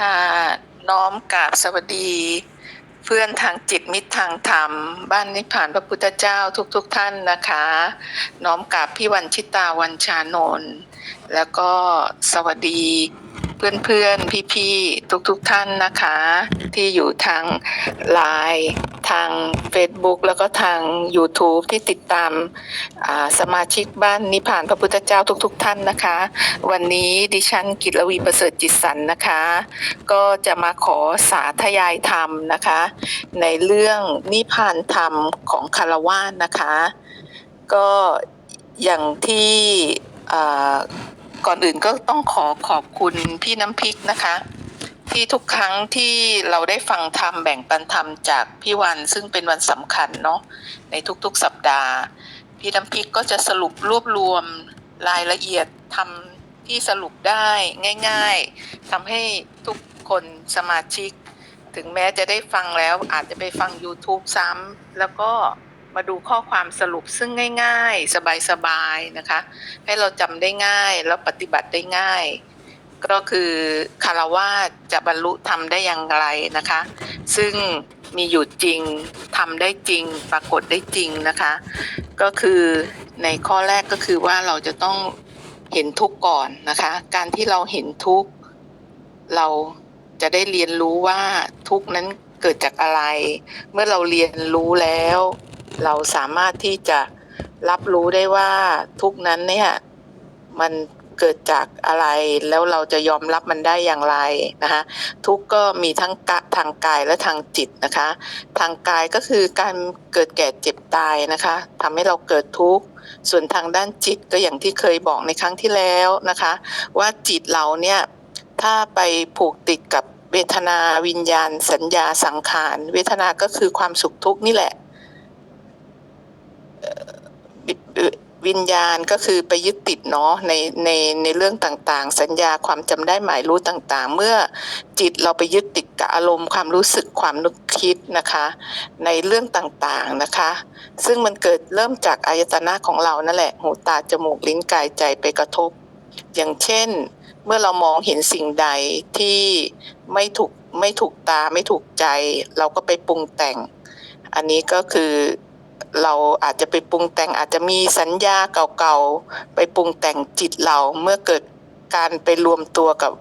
ค่ะน้อมกราบสวัสดี เพื่อนทางจิตมิตรทางธรรม บ้านนิพพานพระพุทธเจ้าทุกๆทท่านนะคะ น้อมกราบพี่วันชิตาวันชานนท์แล้วก็สวัสดี เพื่อนๆ พี่ๆ ทุกๆทท่านนะคะ ที่อยู่ทางไลน์ทาง Facebook แล้วก็ทาง YouTube ที่ติดตามสมาชิกบ้านนิพพานพระพุทธเจ้าทุกๆทท่านนะคะ วันนี้ดิฉันกิตลวีประเสริฐจิตสันนะคะ ก็จะมาขอสาธยายธรรมนะคะ ในเรื่องนิพพานธรรมของคารวะนะคะ ก็อย่างที่ ก่อนอื่นก็ต้องขอขอบคุณพี่น้ำพริกนะคะ ที่ทุกครั้งที่เราได้ฟังธรรมแบ่งปันธรรมจากพี่วันซึ่งเป็นวันสำคัญเนาะในทุกๆสัปดาห์ พี่น้ำพริกก็จะสรุปรวบรวมรายละเอียดทำที่สรุปได้ง่าย ๆทำให้ทุกคนสมาชิก ถึงแม้จะได้ฟังแล้วอาจจะไปฟัง YouTube ซ้ำแล้วก็ มาดูข้อความสรุปซึ่งง่าย ๆ สบายๆนะคะ ให้เราจำได้ง่ายแล้วปฏิบัติได้ง่าย ก็คือคารวะจะบรรลุทำได้อย่างไรนะคะ ซึ่งมีอยู่จริงทำได้จริง ปรากฏได้จริงนะคะ ก็คือในข้อแรกก็คือว่าเราจะต้องเห็นทุกข์ก่อนนะคะ การที่เราเห็นทุกข์เราจะได้เรียนรู้ว่าทุกข์นั้นเกิดจากอะไร เมื่อเราเรียนรู้แล้ว เราสามารถที่จะรับรู้ได้ว่าทุกนั้นเนี่ย มันเกิดจากอะไรแล้วเราจะยอมรับมันได้อย่างไรนะคะทุกก็มีทั้งกะทางกายและทางจิตนะคะ ทางกายก็คือการเกิดแก่เจ็บตายนะคะทำให้เราเกิดทุกข์ส่วนทางด้านจิตก็อย่างที่เคยบอกในครั้งที่แล้วนะคะ ว่าจิตเราเนี่ยถ้าไปผูกติดกับเวทนาวิญญาณ สัญญาสังขาร เวทนาก็คือความสุขทุกข์นี่แหละ วิญญาณก็คือไปยึดติดเนาะในในในเรื่องต่างๆ สัญญาความจำได้หมายรู้ต่างๆ เมื่อจิตเราไปยึดติดกับอารมณ์ความรู้สึกความนึกคิดนะคะ ในเรื่องต่างๆนะคะ ซึ่งมันเกิดเริ่มจากอายตนะของเรานั่นแหละหูตาจมูกลิ้นกายใจไปกระทบ อย่างเช่น เมื่อเรามองเห็นสิ่งใดที่ไม่ถูกไม่ถูกตาไม่ถูกใจ เราก็ไปปรุงแต่ง อันนี้ก็คือ เราอาจจะไปปรุงแต่งอาจจะมีสัญญาเก่าๆ ไปปรุงแต่งจิตเราเมื่อเกิดการไปรวมตัวกับ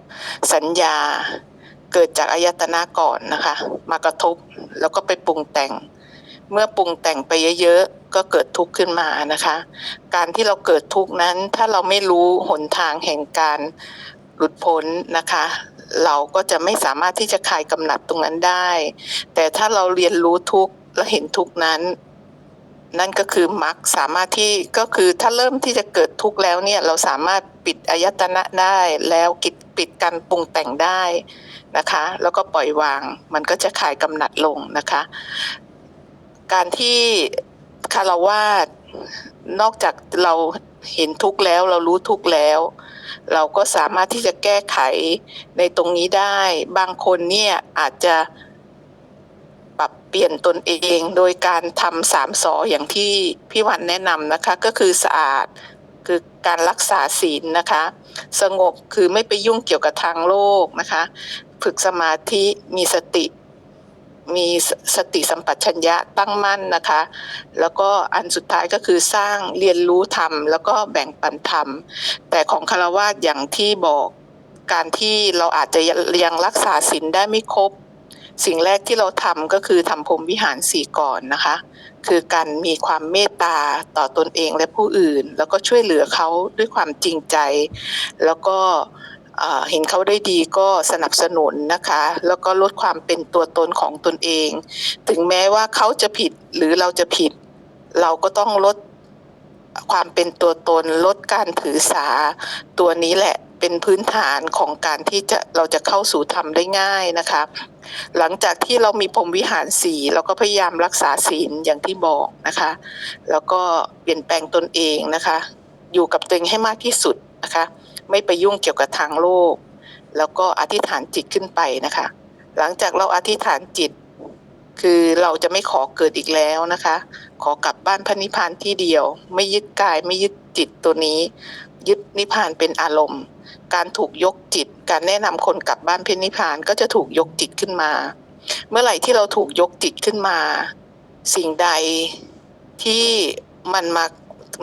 สัญญา เกิดจากอายตนะก่อนนะคะ มากระทบแล้วก็ไปปรุงแต่ง เมื่อปรุงแต่งไปเยอะๆก็เกิดทุกข์ขึ้นมานะคะ การที่เราเกิดทุกข์นั้น ถ้าเราไม่รู้หนทางแห่งการหลุดพ้นนะคะ เราก็จะไม่สามารถที่จะคลายกำหนัดตรงนั้นได้ แต่ถ้าเราเรียนรู้ทุกข์และเห็นทุกข์นั้น นั่นก็คือมรรคสามารถที่ก็คือถ้าเริ่มที่จะเกิดทุกข์แล้วเนี่ยเราสามารถปิดอายตนะได้แล้วกิดปิดการปรุงแต่งได้นะคะ แล้วก็ปล่อยวางมันก็จะคลายกำหนัดลงนะคะ การที่คารวาสนอกจากเราเห็นทุกข์แล้วเรารู้ทุกข์แล้ว เราก็สามารถที่จะแก้ไขในตรงนี้ได้ บางคนเนี่ยอาจจะ เปลี่ยนตนเองโดยการทำสามสออย่างที่พี่วันแนะนำนะคะ ก็คือสะอาดคือการรักษาศีลนะคะ สงบคือไม่ไปยุ่งเกี่ยวกับทางโลกนะคะ ฝึกสมาธิมีสติ มีสสติสัมปชัญญะตั้งมั่นนะคะ แล้วก็อันสุดท้ายก็คือสร้างเรียนรู้ธรรม แล้วก็แบ่งปันธรรม แต่ของคารวะอย่างที่บอกการที่เราอาจจะยังรักษาศีลได้ไม่ครบ สิ่งแรกที่เราทำก็คือทำพรมวิหารสี่ก่อนนะคะ คือการมีความเมตตาต่อตนเองและผู้อื่น แล้วก็ช่วยเหลือเขาด้วยความจริงใจ แล้วก็เห็นเขาได้ดีก็สนับสนุนนะคะ แล้วก็ลดความเป็นตัวตนของตนเอง ถึงแม้ว่าเขาจะผิดหรือเราจะผิด เราก็ต้องลดความเป็นตัวตนลดการถือสาตัวนี้แหละ เป็นพื้นฐานของการที่จะเราจะเข้าสู่ธรรมได้ง่ายนะคะหลังจากที่เรามีพรมวิหารสีเราก็พยายามรักษาศีลอย่างที่บอกนะคะ แล้วก็เปลี่ยนแปลงตนเองนะคะ อยู่กับตัวเองให้มากที่สุดนะคะ ไม่ไปยุ่งเกี่ยวกับทางโลก แล้วก็อธิษฐานจิตขึ้นไปนะคะ หลังจากเราอธิษฐานจิตคือเราจะไม่ขอเกิดอีกแล้วนะคะ ขอกลับบ้านพระนิพพานที่เดียว ไม่ยึดกายไม่ยึดจิตตัวนี้ ยึดนิพพานเป็นอารมณ์ การถูกยกจิต การแนะนำคนกลับบ้านเพ็ญนิพพานก็จะถูกยกจิตขึ้นมา เมื่อไหร่ที่เราถูกยกจิตขึ้นมา สิ่งใดที่มันมา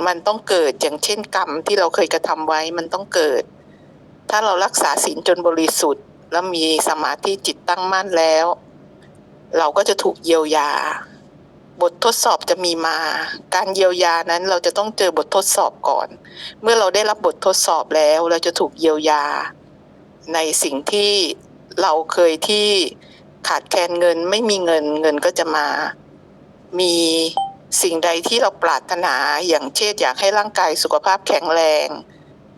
มันต้องเกิดอย่างเช่นกรรมที่เราเคยกระทำไว้มันต้องเกิด ถ้าเรารักษาศีลจนบริสุทธิ์ แล้วมีสมาธิจิตตั้งมั่นแล้ว เราก็จะถูกเยียวยา บททดสอบจะมีมา การเยียวยานั้นเราจะต้องเจอบททดสอบก่อน เมื่อเราได้รับบททดสอบแล้วเราจะถูกเยียวยา ในสิ่งที่เราเคยที่ขาดแคลนเงินไม่มีเงินเงินก็จะมา มีสิ่งใดที่เราปรารถนาอย่างเช่นอยากให้ร่างกายสุขภาพแข็งแรง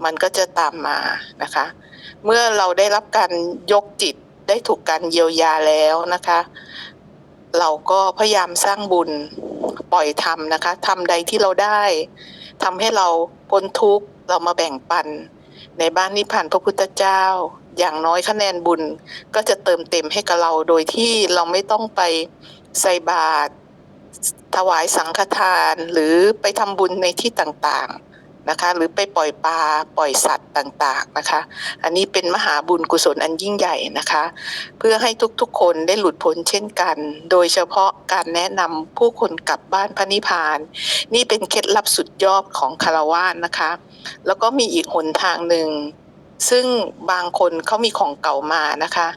มันก็จะตามมานะคะ เมื่อเราได้รับการยกจิตได้ถูกการเยียวยาแล้วนะคะ เราก็พยายามสร้างบุญปล่อยทำนะคะทำใดที่เราได้ทำให้เราพ้นทุกข์เรามาแบ่งปัน ในบ้านนิพพานพระพุทธเจ้า อย่างน้อยคะแนนบุญก็จะเติมเต็มให้กับเราโดยที่เราไม่ต้องไปใส่บาตรถวายสังฆทานหรือไปทำบุญในที่ต่างๆ นะคะ หรือไปปล่อยปลาปล่อยสัตว์ต่างๆนะคะ อันนี้เป็นมหาบุญกุศลอันยิ่งใหญ่นะคะ เพื่อให้ทุกๆคนได้หลุดพ้นเช่นกัน โดยเฉพาะการแนะนำผู้คนกลับบ้านพระนิพพาน นี่เป็นเคล็ดลับสุดยอดของคารวานนะคะ แล้วก็มีอีกหนทางหนึ่ง ซึ่งบางคนเขามีของเก่ามานะคะ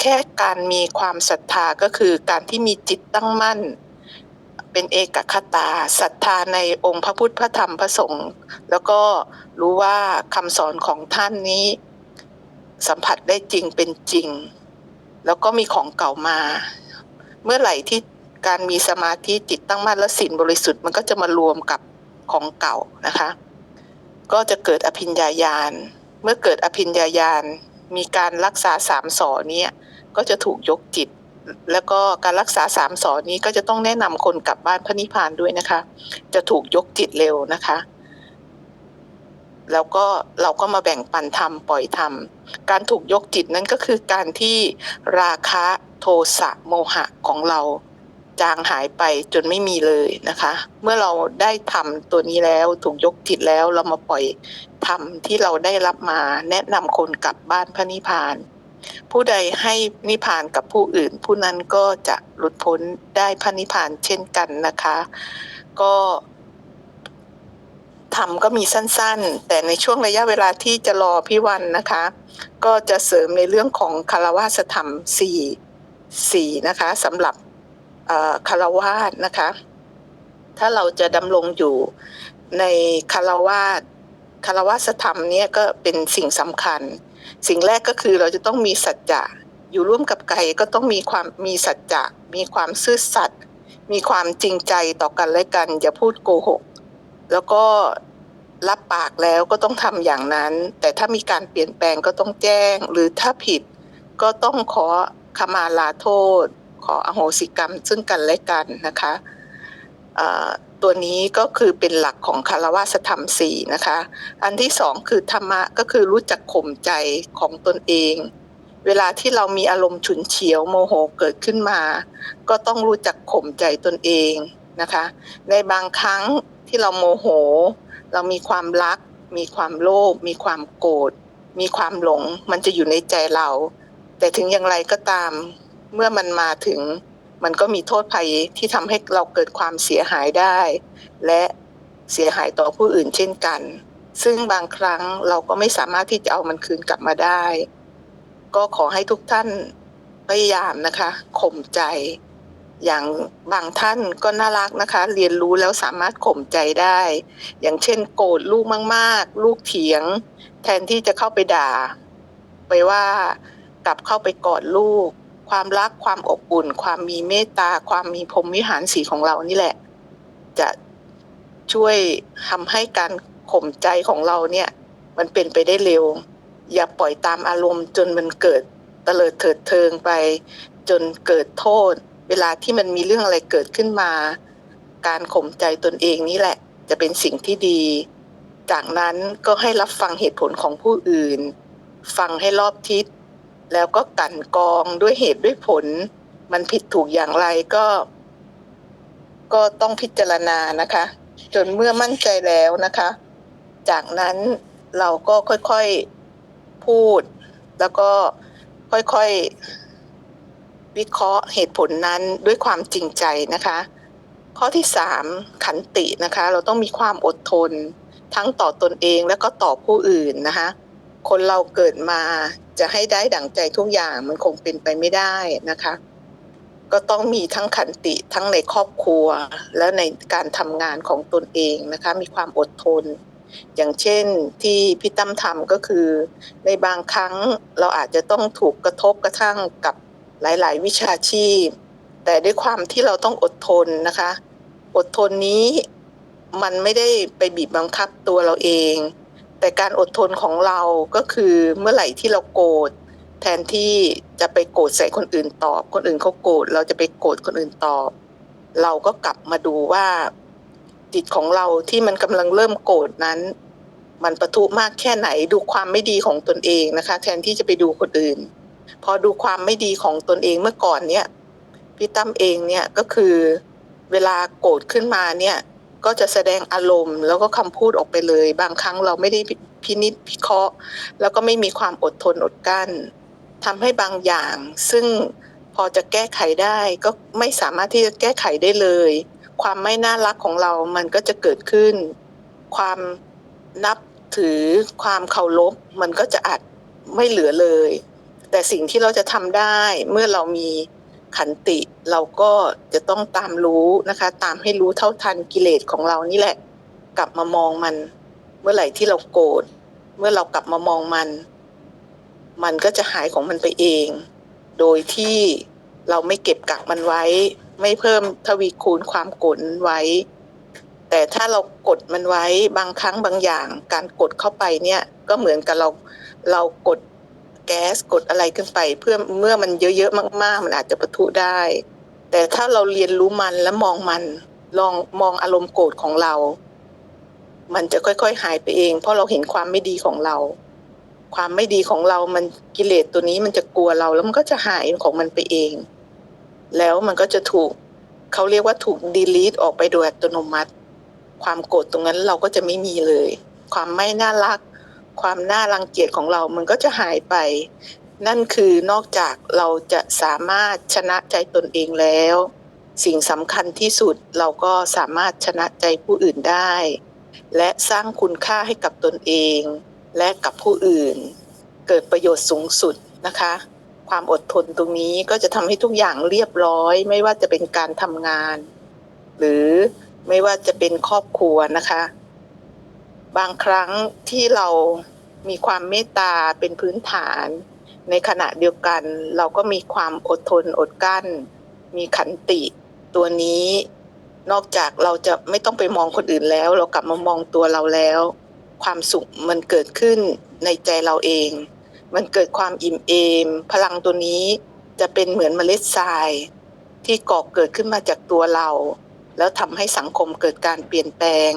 แค่การมีความศรัทธาก็คือการที่มีจิตตั้งมั่น เป็นเอกคตาศรัทธาในองค์พระพุทธพระธรรมพระสงฆ์แล้วก็รู้ว่าคำสอนของท่านนี้ สัมผัสได้จริงเป็นจริง แล้วก็มีของเก่ามา เมื่อไหร่ที่การมีสมาธิจิตตั้งมั่นและศีลบริสุทธิ์มันก็จะมารวมกับของเก่านะคะ ก็จะเกิดอภิญญาญาณ เมื่อเกิดอภิญญาญาณมีการรักษาสามสอนี้ก็จะถูกยกจิต แล้วก็การรักษาสามสอนี้ก็จะต้องแนะนำคนกลับบ้านพระนิพพานด้วยนะคะ จะถูกยกจิตเร็วนะคะ แล้วก็เราก็มาแบ่งปันธรรมปล่อยธรรม การถูกยกจิตนั้นก็คือการที่ราคะโทสะโมหะของเราจางหายไปจนไม่มีเลยนะคะ เมื่อเราได้ทำตัวนี้แล้วถูกยกจิตแล้วเรามาปล่อยธรรมที่เราได้รับมาแนะนำคนกลับบ้านพระนิพพาน ผู้ใดให้นิพพานกับผู้อื่น ผู้นั้นก็จะหลุดพ้นได้พระนิพพานเช่นกันนะคะ ก็ทำก็มีสั้นๆ แต่ในช่วงระยะเวลาที่จะรอพี่วันนะคะ ก็จะเสริมในเรื่องของคารวาสธรรมสี่สี่นะคะสำหรับคารวาสนะคะ ถ้าเราจะดำรงอยู่ในคารวาส คารวาสธรรมเนี่ยก็เป็นสิ่งสำคัญ สิ่งแรกก็คือเราจะต้องมีสัจจะอยู่ร่วมกับไก่ก็ต้องมีความมีสัจจะมีความซื่อสัตย์มีความจริงใจต่อกันและกัน อย่าพูดโกหก แล้วก็รับปากแล้วก็ต้องทำอย่างนั้น แต่ถ้ามีการเปลี่ยนแปลงก็ต้องแจ้ง หรือถ้าผิดก็ต้องขอขมาลาโทษ ขออโหสิกรรมซึ่งกันและกันนะคะ ตัวนี้ก็คือเป็นหลักของคารวะธรรมสี่นะคะ อันที่สองคือธรรมะก็คือรู้จักข่มใจของตนเอง เวลาที่เรามีอารมณ์ฉุนเฉียวโมโหเกิดขึ้นมา ก็ต้องรู้จักข่มใจตนเองนะคะ ในบางครั้งที่เราโมโห เรามีความรัก มีความโลภมีความโกรธมีความหลง มันจะอยู่ในใจเรา แต่ถึงอย่างไรก็ตามเมื่อมันมาถึง มันก็มีโทษภัยที่ทำให้เราเกิดความเสียหายได้ และเสียหายต่อผู้อื่นเช่นกัน ซึ่งบางครั้งเราก็ไม่สามารถที่จะเอามันคืนกลับมาได้ ก็ขอให้ทุกท่านพยายามนะคะข่มใจ อย่างบางท่านก็น่ารักนะคะ เรียนรู้แล้วสามารถข่มใจได้ อย่างเช่น โกรธลูกมากๆ ลูกเถียง แทนที่จะเข้าไปด่า ไปว่ากลับเข้าไปกอดลูก ความรักความอบอุ่น ความมีเมตตา ความมีพรมวิหารสีของเรานี่แหละ จะช่วยทำให้การข่มใจของเราเนี่ย มันเป็นไปได้เร็ว อย่าปล่อยตามอารมณ์ จนมันเกิดเตลิดเถิดเทิงไป จนเกิดโทษ เวลาที่มันมีเรื่องอะไรเกิดขึ้นมา การข่มใจตนเองนี่แหละ จะเป็นสิ่งที่ดี จากนั้นก็ให้รับฟังเหตุผลของผู้อื่น ฟังให้รอบทิศ แล้วก็กันกองด้วยเหตุด้วยผล มันผิดถูกอย่างไรก็ ก็ต้องพิจารณานะคะ จนเมื่อมั่นใจแล้วนะคะ จากนั้นเราก็ค่อยๆพูด แล้วก็ค่อยๆวิเคราะห์เหตุผลนั้นด้วยความจริงใจนะคะ ข้อที่สามขันตินะคะ เราต้องมีความอดทน ทั้งต่อตนเองและก็ต่อผู้อื่นนะคะ คนเราเกิดมา จะให้ได้ดั่งใจทุกอย่างมันคงเป็นไปไม่ได้นะคะ ก็ต้องมีทั้งขันติทั้งในครอบครัว และในการทำงานของตนเองนะคะ มีความอดทน อย่างเช่นที่พี่ตั้มทำก็คือ ในบางครั้งเราอาจจะต้องถูกกระทบกระทั่งกับหลาย ๆ วิชาชีพ แต่ด้วยความที่เราต้องอดทนนะคะ อดทนนี้มันไม่ได้ไปบีบบังคับตัวเราเอง แต่การอดทนของเราก็คือเมื่อไหร่ที่เราโกรธแทนที่จะไปโกรธใส่คนอื่นตอบ คนอื่นเขาโกรธเราจะไปโกรธคนอื่นตอบ เราก็กลับมาดูว่า จิตของเราที่มันกำลังเริ่มโกรธนั้น มันประทุมากแค่ไหนดูความไม่ดีของตนเองนะคะ แทนที่จะไปดูคนอื่น พอดูความไม่ดีของตนเองเมื่อก่อนเนี่ยพี่ตั้มเองเนี่ยก็คือเวลาโกรธขึ้นมาเนี่ย ก็จะแสดงอารมณ์ แล้วก็คำพูดออกไปเลย บางครั้งเราไม่ได้พินิจพิเคราะห์ แล้วก็ไม่มีความอดทนอดกั้นทำให้บางอย่าง ซึ่งพอจะแก้ไขได้ก็ไม่สามารถที่จะแก้ไขได้เลย ความไม่น่ารักของเรามันก็จะเกิดขึ้น ความนับถือความเคารพมันก็จะอาจไม่เหลือเลย แต่สิ่งที่เราจะทำได้เมื่อเรามี ขันติ เราก็จะต้องตามรู้นะคะ ตามให้รู้เท่าทันกิเลสของเรานี่แหละ กลับมามองมัน เมื่อไหร่ที่เราโกรธเมื่อเรากลับมามองมัน มันก็จะหายของมันไปเอง โดยที่เราไม่เก็บกักมันไว้ ไม่เพิ่มทวีคูณความโกรธไว้ แต่ถ้าเรากดมันไว้บางครั้งบางอย่าง การกดเข้าไปเนี่ยก็เหมือนกับเราเรากด แก๊สกดอะไรขึ้นไป เพื่อเมื่อมันเยอะๆมาก ๆ มันอาจจะปะทุได้ แต่ถ้าเราเรียนรู้มันและมองมันลองมองอารมณ์โกรธของเรา มันจะค่อยๆหายไปเอง เพราะเราเห็นความไม่ดีของเรา ความไม่ดีของเรามันกิเลสตัวนี้มันจะกลัวเราแล้วมันก็จะหายของมันไปเอง แล้วมันก็จะถูกเขาเรียกว่าถูกดีลีทออกไปโดยอัตโนมัติ ความโกรธตรงนั้นเราก็จะไม่มีเลย ความไม่น่ารัก ความน่ารังเกียจของเรามันก็จะหายไป นั่นคือนอกจากเราจะสามารถชนะใจตนเองแล้ว สิ่งสำคัญที่สุดเราก็สามารถชนะใจผู้อื่นได้ และสร้างคุณค่าให้กับตนเอง และกับผู้อื่น เกิดประโยชน์สูงสุดนะคะ ความอดทนตรงนี้ก็จะทำให้ทุกอย่างเรียบร้อย ไม่ว่าจะเป็นการทำงาน หรือไม่ว่าจะเป็นครอบครัวนะคะ บางครั้งที่เรา มีความเมตตาเป็นพื้นฐาน ในขณะเดียวกัน เราก็มีความอดทนอดกลั้น มีขันติ ตัวนี้นอกจากเราจะไม่ต้องไปมองคนอื่นแล้ว เรากลับมามองตัวเราแล้ว ความสุขมันเกิดขึ้นในใจเราเอง มันเกิดความอิ่มเอม พลังตัวนี้จะเป็นเหมือนเมล็ดทราย ที่ก่อเกิดขึ้นมาจากตัวเรา แล้วทำให้สังคมเกิดการเปลี่ยนแปลง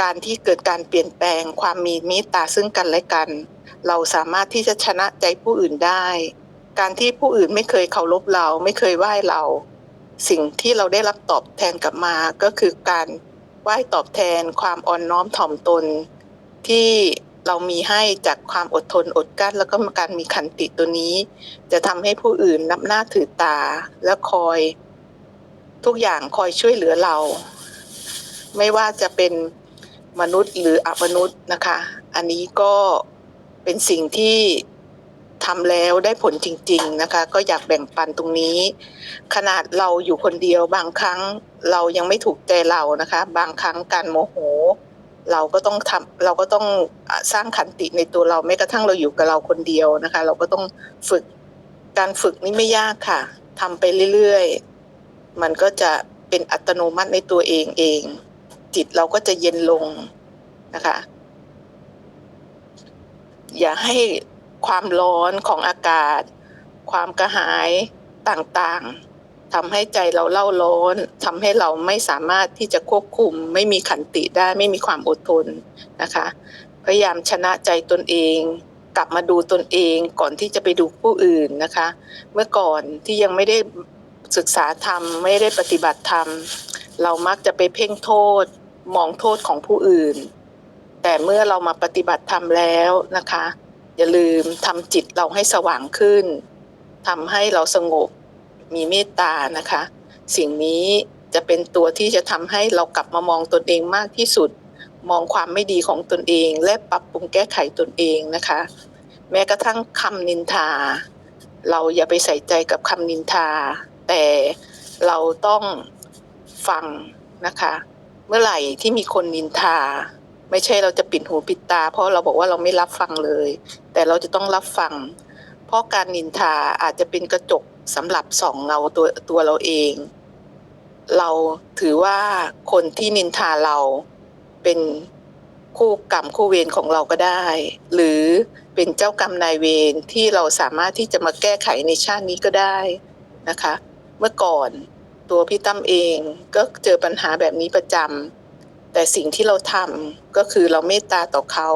การที่เกิดการเปลี่ยนแปลงความมีเมตตาซึ่งกันและกัน เราสามารถที่จะชนะใจผู้อื่นได้ การที่ผู้อื่นไม่เคยเคารพเราไม่เคยไหว้เรา สิ่งที่เราได้รับตอบแทนกลับมาก็คือการไหว้ตอบแทนความอ่อนน้อมถ่อมตน ที่เรามีให้จากความอดทนอดกลั้น แล้วก็การมีขันติตัวนี้ จะทำให้ผู้อื่นนับหน้าถือตาและคอย ทุกอย่างคอยช่วยเหลือเรา ไม่ว่าจะเป็น มนุษย์หรืออมนุษย์นะคะ อันนี้ก็เป็นสิ่งที่ทำแล้วได้ผลจริง ๆนะคะ ก็อยากแบ่งปันตรงนี้ ขนาดเราอยู่คนเดียวบางครั้งเรายังไม่ถูกใจเรานะคะ บางครั้งการโมโห เราก็ต้องทำเราก็ต้องสร้างขันติในตัวเราแม้กระทั่งเราอยู่กับเราคนเดียวนะคะ เราก็ต้องฝึกการฝึกนี่ไม่ยากค่ะทำไปเรื่อยๆ มันก็จะเป็นอัตโนมัติในตัวเองเอง จิตเราก็จะเย็นลงนะคะ อย่าให้ความร้อนของอากาศ ความกระหายต่างๆทำให้ใจเราเล่าร้อนทำให้เราไม่สามารถที่จะควบคุม ไม่มีขันติได้ไม่มีความอดทนนะคะ พยายามชนะใจตนเองกลับมาดูตนเองก่อนที่จะไปดูผู้อื่นนะคะ เมื่อก่อนที่ยังไม่ได้ศึกษาธรรมไม่ได้ปฏิบัติธรรม เรามักจะไปเพ่งโทษ มองโทษของผู้อื่น แต่เมื่อเรามาปฏิบัติธรรมแล้วนะคะ อย่าลืมทำจิตเราให้สว่างขึ้นทำให้เราสงบมีเมตตานะคะ สิ่งนี้จะเป็นตัวที่จะทำให้เรากลับมามองตนเองมากที่สุด มองความไม่ดีของตนเอง และปรับปรุงแก้ไขตนเองนะคะ แม้กระทั่งคำนินทา เราอย่าไปใส่ใจกับคำนินทา แต่เราต้องฟังนะคะ เมื่อไหร่ที่มีคนนินทา ไม่ใช่เราจะปิดหูปิดตา เพราะเราบอกว่าเราไม่รับฟังเลย แต่เราจะต้องรับฟัง เพราะการนินทาอาจจะเป็นกระจกสำหรับส่องเงาตัวตัวเราเอง เราถือว่าคนที่นินทาเราเป็นคู่กรรมคู่เวรของเราก็ได้ หรือเป็นเจ้ากรรมนายเวรที่เราสามารถที่จะมาแก้ไขในชาตินี้ก็ได้นะคะ เมื่อก่อน ตัวพี่ตั้มเองก็เจอปัญหาแบบนี้ประจำแต่สิ่งที่เราทำก็คือเราเมตตาต่อเขา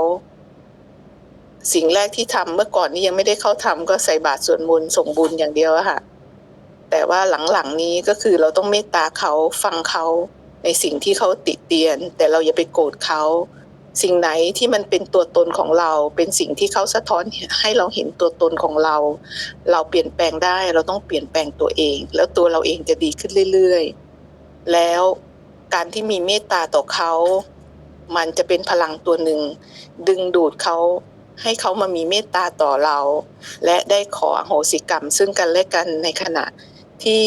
สิ่งแรกที่ทำเมื่อก่อนนี้ยังไม่ได้เข้าทำก็ใส่บาตรสวดมนต์ส่งบุญอย่างเดียวค่ะแต่ว่าหลังๆนี้ก็คือเราต้องเมตตาเขาฟังเขาในสิ่งที่เขาติเตียน แต่เราอย่าไปโกรธเขา สิ่งไหนที่มันเป็นตัวตนของเรา เป็นสิ่งที่เขาสะท้อนให้เราเห็นตัวตนของเรา เราเปลี่ยนแปลงได้เราต้องเปลี่ยนแปลงตัวเอง แล้วตัวเราเองจะดีขึ้นเรื่อยๆ แล้วการที่มีเมตตาต่อเขา มันจะเป็นพลังตัวหนึ่ง ดึงดูดเขาให้เขามามีเมตตาต่อเรา และได้ขออโหสิกรรมซึ่งกันและกันในขณะที่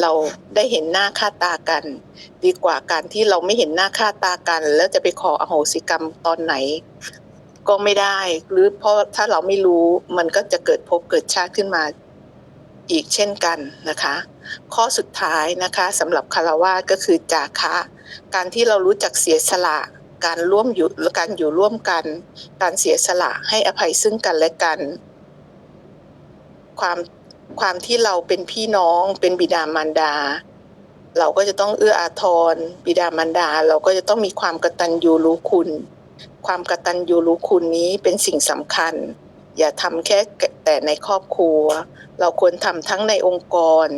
เราได้เห็นหน้าค่าตากัน ดีกว่าการที่เราไม่เห็นหน้าค่าตากัน แล้วจะไปขออโหสิกรรมตอนไหน ก็ไม่ได้ หรือเพราะถ้าเราไม่รู้มันก็จะเกิดภพเกิดชาติขึ้นมาอีกเช่นกันนะคะ ข้อสุดท้ายนะคะสำหรับคารวาสก็คือจาคะ การที่เรารู้จักเสียสละการร่วมอยู่การอยู่ร่วมกัน การเสียสละให้อภัยซึ่งกันและกัน ความ ความที่เราเป็นพี่น้องเป็นบิดามารดา เราก็จะต้องเอื้ออาทร บิดามารดา เราก็จะต้องมีความกตัญญูรู้คุณ ความกตัญญูรู้คุณนี้เป็นสิ่งสำคัญ อย่าทำแค่แต่ในครอบครัว เราควรทำทั้งในองค์กร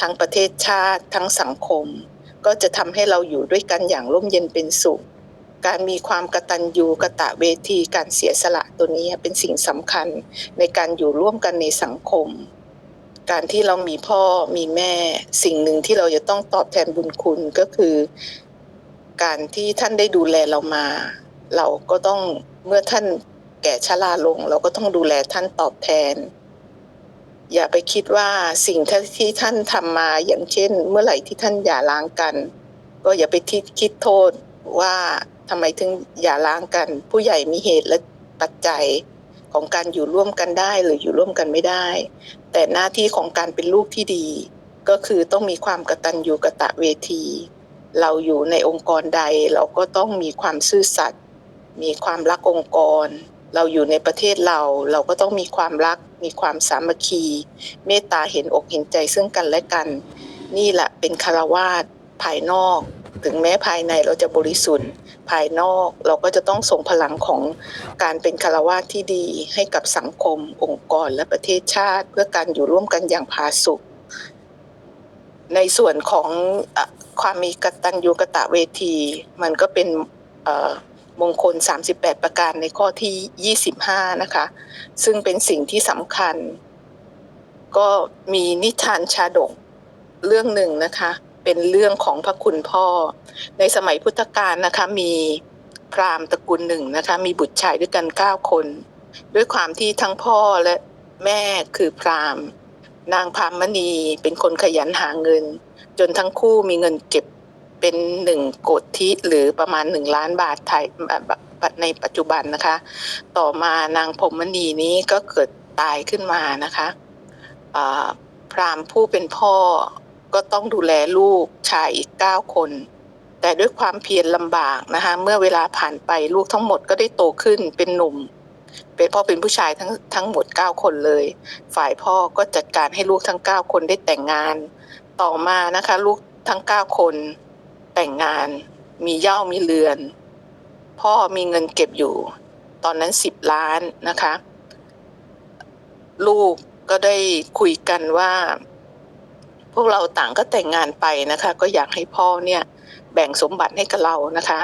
ทั้งประเทศชาติ ทั้งสังคม ก็จะทำให้เราอยู่ด้วยกันอย่างร่มเย็นเป็นสุข การมีความกตัญญูกะตะเวทีการเสียสละตัวนี้เป็นสิ่งสำคัญในการอยู่ร่วมกันในสังคม การที่เรามีพ่อมีแม่ สิ่งหนึ่งที่เราจะต้องตอบแทนบุญคุณก็คือ การที่ท่านได้ดูแลเรามา เราก็ต้องเมื่อท่านแก่ชราลง เราก็ต้องดูแลท่านตอบแทน อย่าไปคิดว่าสิ่งที่ท่านทำมาอย่างเช่น เมื่อไหร่ที่ท่านหย่าร้างกัน ก็อย่าไปคิดคิดโทษว่าทำไมถึงหย่าร้างกัน ผู้ใหญ่มีเหตุและปัจจัย ของการอยู่ร่วมกันได้หรืออยู่ร่วมกันไม่ได้ แต่หน้าที่ของการเป็นลูกที่ดี ก็คือต้องมีความกตัญญูกะตะเวที เราอยู่ในองค์กรใดเราก็ต้องมีความซื่อสัตย์มีความรักองค์กร เราอยู่ในประเทศเรา เราก็ต้องมีความรัก มีความสามัคคี เมตตาเห็นอกเห็นใจซึ่งกันและกัน นี่แหละเป็นคารวาสภายนอก ถึงแม้ภายในเราจะบริสุทธิ์ ภายนอก เราก็จะต้องส่งพลังของการเป็นคารวาที่ดีให้กับสังคม องค์กรและประเทศชาติ เพื่อการอยู่ร่วมกันอย่างผาสุกในส่วนของอความมีกตัญญูกะตะเวที มันก็เป็นมงคล 38 ประการในข้อที่ 25 นะคะ ซึ่งเป็นสิ่งที่สำคัญ ก็มีนิทานชาดกเรื่องหนึ่งนะคะ เป็นเรื่องของพระคุณพ่อ ในสมัยพุทธกาลนะคะ มีพราหมณ์ตระกูลหนึ่งนะคะ มีบุตรชายด้วยกันเก้าคน ด้วยความที่ทั้งพ่อและแม่คือพราหมณ์ นางพามณีเป็นคนขยันหาเงิน จนทั้งคู่มีเงินเก็บเป็นหนึ่งโกดทิหรือประมาณหนึ่งล้านบาทไทยในปัจจุบันนะคะ ต่อมานางพรมณีนี้ก็เกิดตายขึ้นมานะคะพราหมณ์ผู้เป็นพ่อ ก็ต้องดูแลลูกชายอีกเก้าคน แต่ด้วยความเพียรลำบากนะคะเมื่อเวลาผ่านไปลูกทั้งหมดก็ได้โตขึ้นเป็นหนุ่ม เป็นพ่อเป็นผู้ชายทั้งทั้งหมดเก้าคนเลย ฝ่ายพ่อก็จัดการให้ลูกทั้งเก้าคนได้แต่งงาน ต่อมานะคะ ลูกทั้งเก้าคนแต่งงาน มีเย่ามีเรือน พ่อมีเงินเก็บอยู่ ตอนนั้นสิบล้านนะคะ ลูกก็ได้คุยกันว่า พวกเราต่างก็แต่งงานไปนะคะ ก็อยากให้พ่อเนี่ยแบ่งสมบัติให้กับเรานะคะ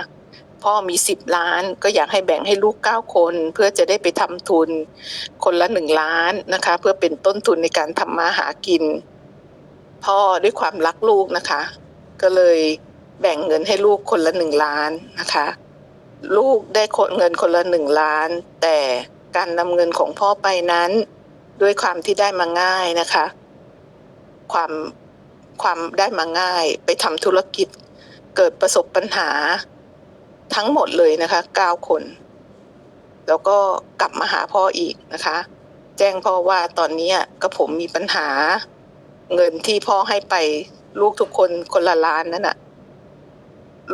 พ่อมีสิบล้านก็อยากให้แบ่งให้ลูกเก้าคน เพื่อจะได้ไปทำทุนคนละหนึ่งล้านนะคะ เพื่อเป็นต้นทุนในการทำมาหากิน พ่อด้วยความรักลูกนะคะ ก็เลยแบ่งเงินให้ลูกคนละหนึ่งล้านนะคะ ลูกได้เงินคนละหนึ่งล้าน แต่การนำเงินของพ่อไปนั้น ด้วยความที่ได้มาง่ายนะคะ ความ ความได้มาง่ายไปทำธุรกิจ เกิดประสบปัญหาทั้งหมดเลยนะคะเก้าคน แล้วก็กลับมาหาพ่ออีกนะคะ แจ้งพ่อว่าตอนนี้ก็ผมมีปัญหา เงินที่พ่อให้ไปลูกทุกคนคนละล้านนั่นน่ะ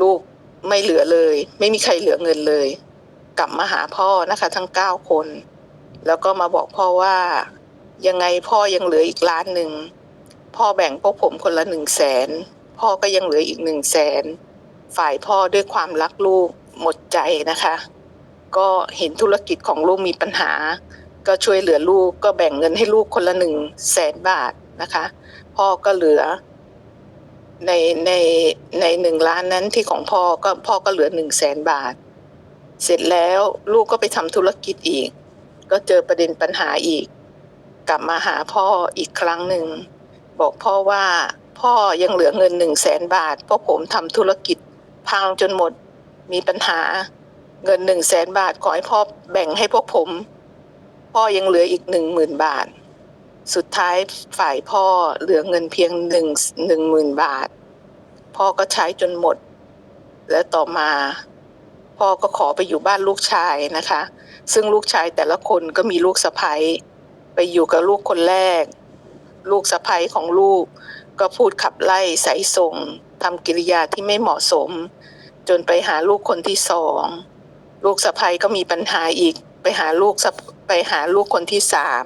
ลูกไม่เหลือเลย ไม่มีใครเหลือเงินเลย กลับมาหาพ่อนะคะ ทั้งเก้าคน แล้วก็มาบอกพ่อว่ายังไงพ่อยังเหลืออีกล้านหนึ่ง พ่อแบ่งพวกผมคนละหนึ่งแสนพ่อก็ยังเหลืออีกหนึ่งแสนฝ่ายพ่อด้วยความรักลูกหมดใจนะคะ ก็เห็นธุรกิจของลูกมีปัญหา ก็ช่วยเหลือลูกก็แบ่งเงินให้ลูกคนละหนึ่งแสนบาทนะคะ พ่อก็เหลือ ในในในหนึ่งล้านนั้นที่ของพ่อก็พ่อก็เหลือหนึ่งแสนบาท เสร็จแล้วลูกก็ไปทำธุรกิจอีก ก็เจอประเด็นปัญหาอีก กลับมาหาพ่ออีกครั้งหนึ่ง บอกพ่อว่าพ่อยังเหลือเงินหนึ่งแสนบาทเพราะผมทำธุรกิจพังจนหมดมีปัญหาเงินหนึ่งแสนบาทขอให้พ่อแบ่งให้พวกผม พ่อยังเหลืออีกหนึ่งหมื่นบาท สุดท้ายฝ่ายพ่อเหลือเงินเพียงหนึ่งหนึ่งหมื่นบาท พ่อก็ใช้จนหมด และต่อมา พ่อก็ขอไปอยู่บ้านลูกชายนะคะ ซึ่งลูกชายแต่ละคนก็มีลูกสะใภ้ไปอยู่กับลูกคนแรก ลูกสะใภ้ของลูก ก็พูดขับไล่ใส่ส่งทำกิริยาที่ไม่เหมาะสม จนไปหาลูกคนที่สองลูกสะใภ้ก็มีปัญหาอีกไปหาลูกไปหาลูกคนที่สาม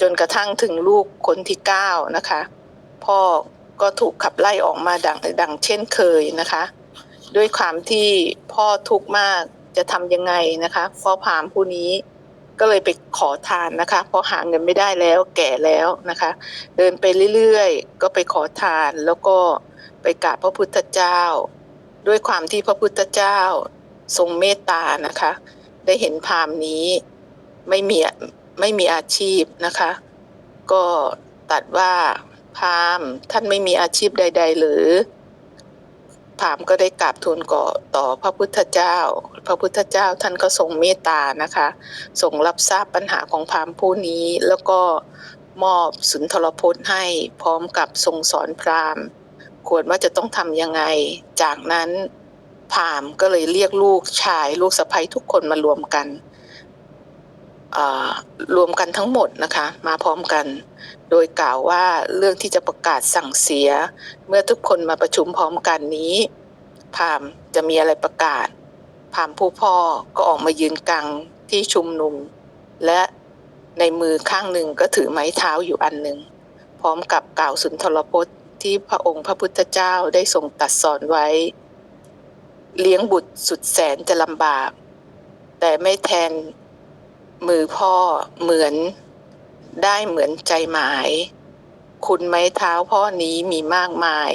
จนกระทั่งถึงลูกคนที่เก้านะคะ พ่อก็ถูกขับไล่ออกมาดังดังเช่นเคยนะคะ ด้วยความที่พ่อทุกข์มากจะทำยังไงนะคะพ่อพามผู้นี้ ก็เลยไปขอทานนะคะเพราะหาเงินไม่ได้แล้วแก่แล้วนะคะ เดินไปเรื่อยๆ ก็ไปขอทานแล้วก็ไปกราบพระพุทธเจ้า ด้วยความที่พระพุทธเจ้าทรงเมตตานะคะ ได้เห็นพามนี้ไม่มีไม่มีอาชีพนะคะ ก็ตัดว่าพามท่านไม่มีอาชีพใด ๆ หรือ พราหมณ์ก็ได้กราบทูลก่อต่อพระพุทธเจ้า พระพุทธเจ้าท่านก็ทรงเมตตานะคะทรงรับทราบปัญหาของพราหมณ์ผู้นี้ แล้วก็มอบสุนทรพจน์ให้พร้อมกับทรงสอนพราหมณ์ ควรว่าจะต้องทำยังไง จากนั้นพราหมณ์ก็เลยเรียกลูกชาย ลูกสะใภ้ทุกคนมารวมกัน รวมกันทั้งหมดนะคะมาพร้อมกัน โดยกล่าวว่าเรื่องที่จะประกาศสั่งเสีย เมื่อทุกคนมาประชุมพร้อมกันนี้พามจะมีอะไรประกาศพามผู้พ่อก็ออกมายืนกลางที่ชุมนุม และในมือข้างหนึ่งก็ถือไม้เท้าอยู่อันหนึ่งพร้อมกับกล่าวสุนทรพจน์ที่พระองค์พระพุทธเจ้าได้ทรงตัดสอนไว้ เลี้ยงบุตรสุดแสนจะลำบาก แต่ไม่แทน มือพ่อเหมือนได้เหมือนใจหมาย คุณไม้เท้าพ่อนี้มีมากมาย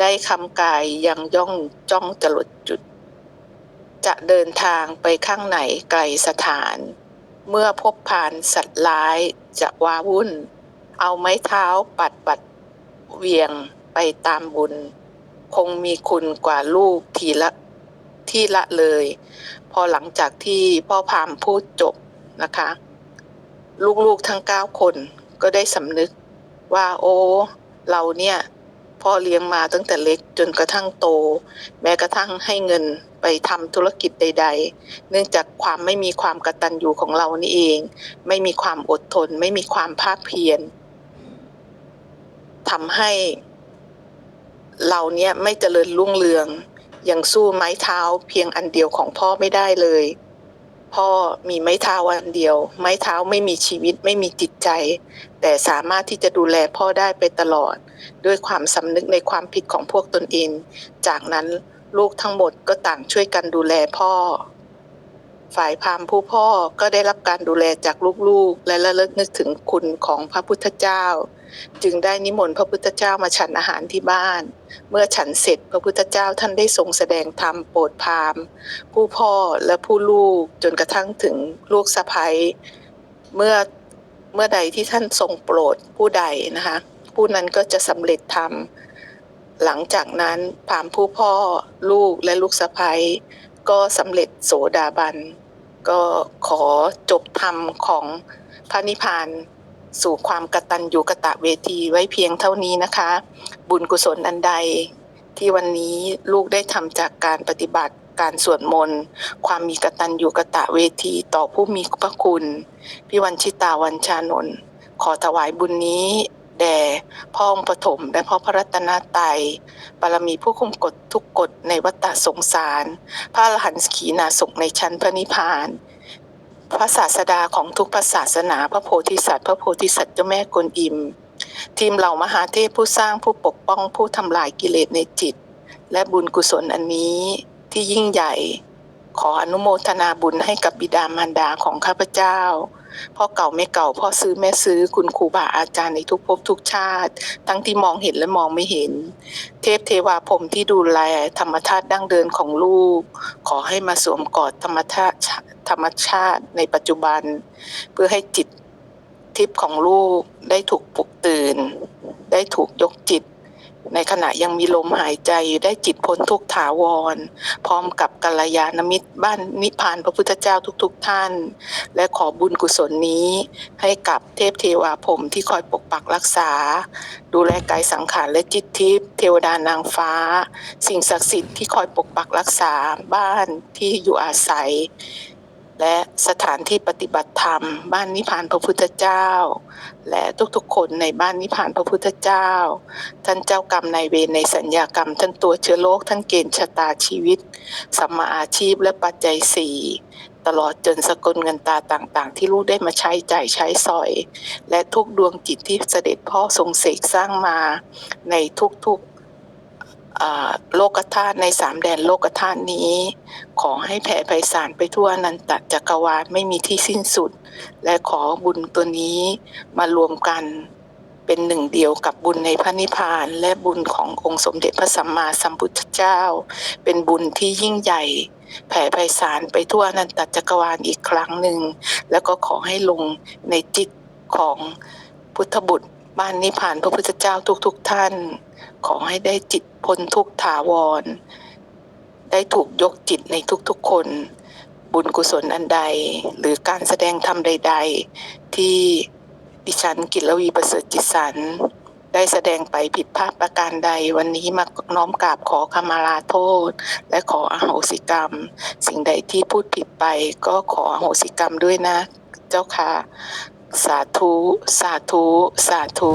ได้คำกายยังย่องจ้องจรดจุด จะเดินทางไปข้างไหนไกลสถาน เมื่อพบผ่านสัตว์ร้ายจะว้าวุ่น เอาไม้เท้าปัดปัดเวียงไปตามบุญ คงมีคุณกว่าลูกทีละที่ละเลย พอหลังจากที่พ่อพามพูดจบ นะคะ ลูกๆทั้งเก้าคนก็ได้สำนึกว่าโอ้เราเนี่ยพ่อเลี้ยงมาตั้งแต่เล็กจนกระทั่งโต แม้กระทั่งให้เงินไปทำธุรกิจใด ๆ เนื่องจากความไม่มีความกระตัญญูของเรานี่เอง ไม่มีความอดทน ไม่มีความภาคเพียรทำให้ เราเนี่ยไม่เจริญรุ่งเรือง ยังสู้ไม้เท้าเพียงอันเดียวของพ่อไม่ได้เลย พ่อมีไม้เท้าอันเดียว ไม้เท้าไม่มีชีวิตไม่มีจิตใจ แต่สามารถที่จะดูแลพ่อได้ไปตลอด ด้วยความสำนึกในความผิดของพวกตนเอง จากนั้นลูกทั้งหมดก็ต่างช่วยกันดูแลพ่อ ฝ่ายพามผู้พ่อก็ได้รับการดูแลจากลูกๆ และระลึกนึกถึงคุณของพระพุทธเจ้า จึงได้นิมนต์พระพุทธเจ้ามาฉันอาหารที่บ้าน เมื่อฉันเสร็จพระพุทธเจ้าท่านได้ทรงแสดงธรรมโปรดพามผู้พ่อและผู้ลูกจนกระทั่งถึงลูกสะใภ้เมื่อเมื่อใดที่ท่านทรงโปรดผู้ใดนะคะผู้นั้นก็จะสำเร็จธรรมหลังจากนั้นพามผู้พ่อลูกและลูกสะใภ้ก็สำเร็จโสดาบัน ก็ขอจบธรรมของพระนิพพาน สู่ความกตัญญูกะตะเวทีไว้เพียงเท่านี้นะคะ บุญกุศลอันใด ที่วันนี้ลูกได้ทำจากการปฏิบัติการสวดมนต์ ความมีกตัญญูกะตะเวทีต่อผู้มีพระคุณพี่วันชิตาวันชานนท์ขอถวายบุญนี้แด่พ่อองค์ปฐมและพ่อพระรัตนตรัยบารมีผู้คุมกฎทุกกฎในวัฏสงสาร พระอรหันต์ขีณาสกในชั้นพระนิพพาน พระศาสดาของทุกพระศาสนา พระโพธิสัตว์ พระโพธิสัตว์เจ้าแม่กวนอิม ทีมเหล่ามหาเทพผู้สร้างผู้ปกป้องผู้ทำลายกิเลสในจิต และบุญกุศลอันนี้ที่ยิ่งใหญ่ ขออนุโมทนาบุญให้กับบิดามารดาของข้าพเจ้า พ่อเก่าแม่เก่าพ่อซื้อแม่ซื้อคุณครูบาอาจารย์ในทุกภพทุกชาติ ทั้งที่มองเห็นและมองไม่เห็น เทพเทวาพรมที่ดูแลธรรมชาติดั้งเดินของลูก ขอให้มาสวมกอดธรรมชาติธรรมชาติในปัจจุบัน เพื่อให้จิตทิพย์ของลูกได้ถูกปลุกตื่น ได้ถูกยกจิต ในขณะยังมีลมหายใจได้จิตพ้นทุกถาวร พร้อมกับกัลยาณมิตรบ้านนิพพานพระพุทธเจ้าทุกๆทท่าน และขอบุญกุศลนี้ ให้กับเทพเทวาพรหมที่คอยปกปักรักษา ดูแลกายสังขารและจิตทิพย์เทวดานางฟ้า สิ่งศักดิ์สิทธิ์ที่คอยปกปักรักษาบ้านที่อยู่อาศัย และสถานที่ปฏิบัติธรรม บ้านนิพพานพระพุทธเจ้า และทุกๆคนในบ้านนิพพานพระพุทธเจ้า ท่านเจ้ากรรมนายเวรในสัญญากรรมท่านตัวเชื้อโรคท่านเกณฑ์ชะตาชีวิตสัมมาอาชีพและปัจจัยสี่ตลอดจนสกุลเงินตาต่างๆ ที่ลูกได้มาใช้จ่ายใช้สอย และทุกดวงจิตที่เสด็จพ่อทรงเสกสร้างมาในทุกๆ โลกธาตุในสามแดนโลกธาตุนี้ ขอให้แผ่ไพศาลไปทั่วนันตจักรวาลไม่มีที่สิ้นสุด และขอบุญตัวนี้มารวมกันเป็นหนึ่งเดียวกับบุญในพระนิพพานและบุญขององค์สมเด็จพระสัมมาสัมพุทธเจ้า เป็นบุญที่ยิ่งใหญ่ แผ่ไพศาลไปทั่วนันตจักรวาลอีกครั้งหนึ่ง แล้วก็ขอให้ลงในจิตของพุทธบุตร บ้านนิพพานพระพุทธเจ้าทุกๆทท่าน ขอให้ได้จิตพ้นทุกถาวร ได้ถูกยกจิตในทุกๆคน บุญกุศลอันใด หรือการแสดงธรรมใด ๆ ที่ดิฉันกิรวีประเสริฐจิตสัน ได้แสดงไปผิดพลาดประการใดวันนี้มาน้อมกราบขอขมาลาโทษ และขออโหสิกรรม สิ่งใดที่พูดผิดไปก็ขออโหสิกรรมด้วยนะ เจ้าค่ะ สาธุ สาธุ สาธุ